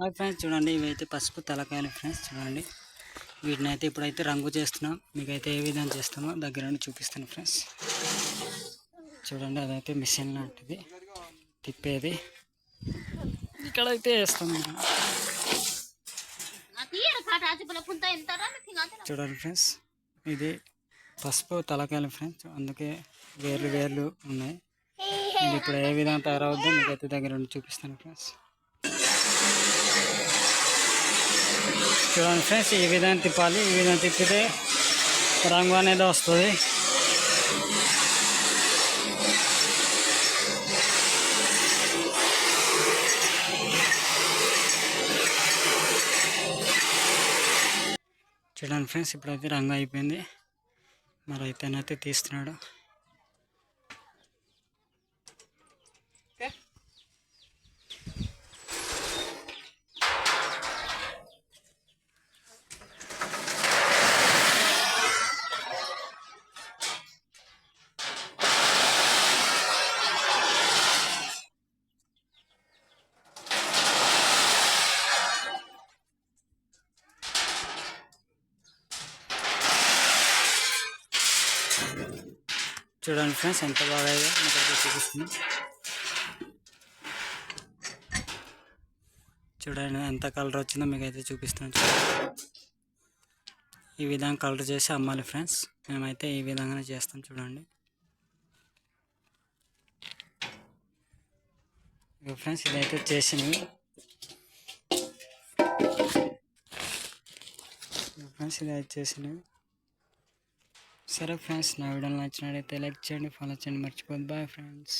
Hi friends చూడండి ఇవైతే పసుపు తలకాయలు ఫ్రెండ్స్ చూడండి. వీటిని అయితే ఇప్పుడైతే రంగు చేస్తున్నాం. మీకైతే ఏ విధంగా చేస్తామో దగ్గర నుండి చూపిస్తాను ఫ్రెండ్స్. చూడండి అదైతే మిషన్ లాంటిది. తిప్పేది. ఇక్కడైతే వేస్తాం చూడండి ఫ్రెండ్స్ ఇది పసుపు తలకాయలు ఫ్రెండ్స్ అందుకే వేర్లు వేర్లు ఉన్నాయి. ఇది ఇప్పుడు ఏ విధంగా తయారవుద్దో మీకైతే దగ్గర నుండి చూపిస్తాను ఫ్రెండ్స్. చూడండి ఫ్రెండ్స్ ఈ విధంగా తిప్పాలి ఈ విధంగా తిప్పితే రంగు అనేది వస్తుంది. చూడండి ఫ్రెండ్స్ ఇప్పుడైతే రంగు అయిపోయింది. మరి అయితేనైతే తీస్తున్నాడు. చూడండి ఫ్రెండ్స్ ఎంత బాగా అయ్యో మీకైతే చూడండి ఎంత కలర్ వచ్చిందో మీకైతే అయితే చూపిస్తున్నాను ఈ విధంగా కలర్ చేసి అమ్మాలి ఫ్రెండ్స్. మేమైతే ఈ విధంగానే చేస్తాం చూడండి. ఫ్రెండ్స్ ఇదైతే చేసినవి. ఫ్రెండ్స్ ఫ్రెండ్స్ ఇదైతే చేసినవి. సరే ఫ్రెండ్స్ నా వీడియో నచ్చినట్టయితే లైక్ చేయండి ఫాలో చేయండి మర్చిపోద్దు బాయ్ ఫ్రెండ్స్